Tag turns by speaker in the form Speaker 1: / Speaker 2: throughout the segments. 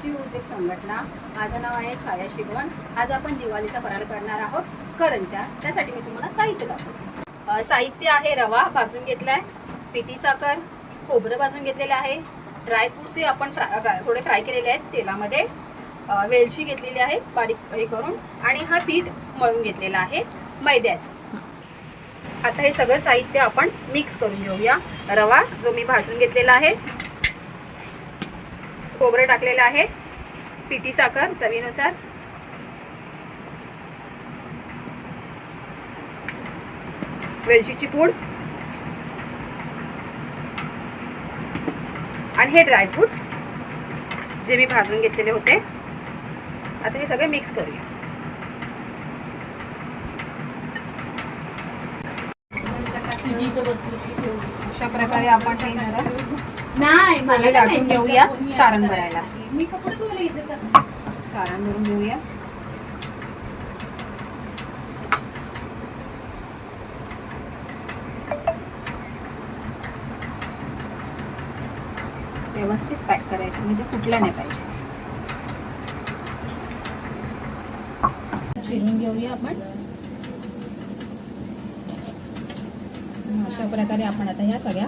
Speaker 1: शिव उद्योग संघटना. माझं नाव आहे छाया शिगवण. आज आपण दिवाळीचा फराळ करणार आहोत. करंजा. त्यासाठी मी तुम्हाला साहित्य दाखवते. साहित्य आहे रवा भाजून घेतला आहे पिठी साखर खोबरं भाजून घेतलेलं आहे. ड्रायफ्रुट्स हे आपण फ्राय थोडे फ्राय केलेले आहेत तेलामध्ये. वेलची घेतलेली आहे बारीक हे करून. आणि हा पीठ मळून घेतलेला आहे मैद्याचं. आता हे सगळं साहित्य आपण मिक्स करून घेऊया. रवा जो मी भाजून घेतलेला आहे खोबरं टाकलेलं आहे. पिठी साखर चवीनुसार. वेलचीची पूड. आणि हे ड्रायफ्रुट्स जे मी भाजून घेतलेले होते. आता हे सगळे मिक्स करूया. अशा प्रकारे आपण
Speaker 2: नाही
Speaker 1: मला लाटून घेऊया सारण भरायला.
Speaker 2: मी कपडे धुवले.
Speaker 1: सारण भरून घेऊया. व्यवस्थित पॅक करायचं म्हणजे फुटलं नाही पाहिजे. चिरून घेऊया आपण. अशा प्रकारे आपण आता ह्या सगळ्या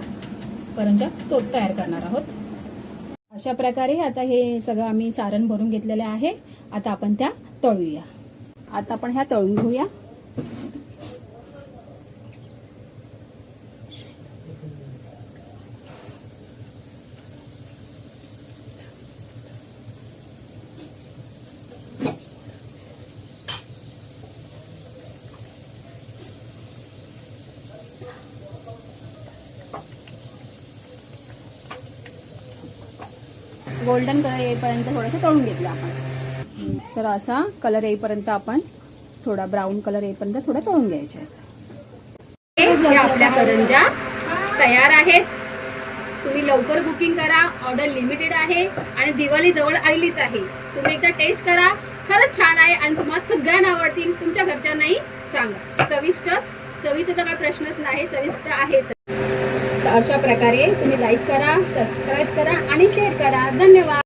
Speaker 1: करंजा तोप तयार करणार आहोत. अशा प्रकारे आता हे सगळं आम्ही सारण भरून घेतलेलं आहे. आता आपण त्या तळूया. आता आपण ह्या तळून घेऊया. गोल्डन कलर येईपर्यंत थोडंसं तळून घेतलं आपण. तर असा कलर येईपर्यंत आपण थोडा ब्राऊन कलर येईपर्यंत थोडं तळून घ्यायचे. आपल्या करंजा तयार आहेत. तुम्ही लवकर बुकिंग करा. ऑर्डर लिमिटेड आहे आणि दिवाळी जवळ आलीच आहे. तुम्ही एकदा टेस्ट करा. खरंच छान आहे आणि तुम्हाला सगळ्यांना आवडतील. तुमच्या घरच्यांनाही सांगा. चविष्टच. चवीचा तर काही प्रश्नच नाही. चविष्ट आहे अशा प्रकारे तुम्ही लाईक करा सबस्क्राईब करा आणि शेअर करा. धन्यवाद.